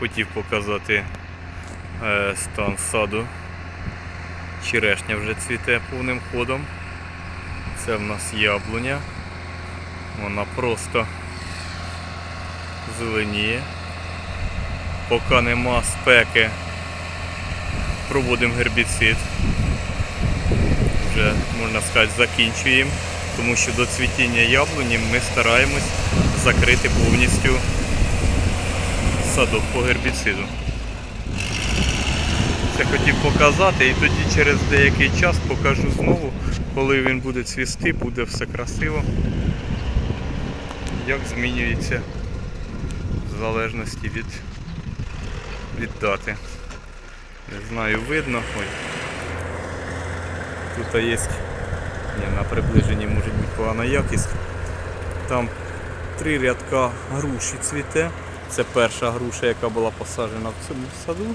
Хотів показати е, стан саду. Черешня вже цвіте повним ходом. Це в нас яблуня. Вона просто зеленіє. Поки нема спеки, проводимо гербіцид. Вже, можна сказати, закінчуємо, тому що до цвітіння яблуні ми стараємось закрити повністю садок по гербіциду. Це хотів показати і тоді через деякий час покажу знову, коли він буде цвісти, буде все красиво. Як змінюється в залежності від, від дати. Не знаю, видно. Ой. Тут є Ні, на приближенні може бути погана якість. Там три рядка груші цвіте. Це перша груша, яка була посаджена в цьому саду.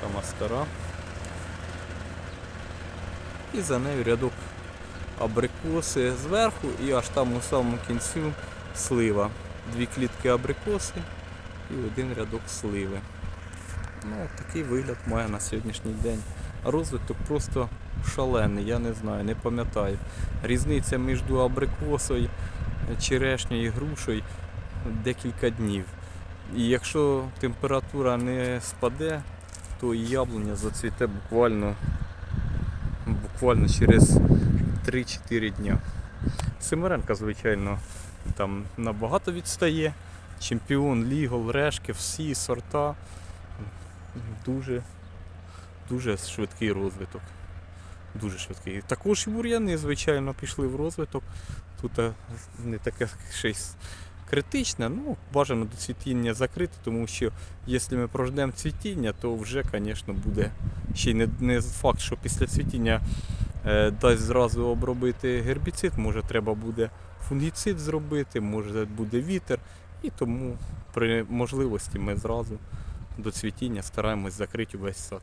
Сама стара. І за нею рядок абрикоси зверху і аж там у самому кінцю слива. Дві клітки абрикоси і один рядок сливи. Ну, такий вигляд має на сьогоднішній день. Розвиток просто шалений, я не знаю, не пам'ятаю. Різниця між абрикосою, черешнею і грушею декілька днів. І якщо температура не спаде, то яблуня зацвіте буквально, буквально через 3-4 дня. Семеренка, звичайно, там набагато відстає. Чемпіон, лігол, решки, всі сорта. Дуже, дуже швидкий розвиток. Дуже швидкий. Також і бур'яни, звичайно, пішли в розвиток. Тут е, не таке щось критичне, ну, бажано до цвітіння закрити, тому що якщо ми прождемо цвітіння, то вже, звісно, буде ще й не, не факт, що після цвітіння е, дасть зразу обробити гербіцид, може треба буде фунгіцид зробити, може буде вітер. І тому при можливості ми зразу до цвітіння стараємось закрити весь сад.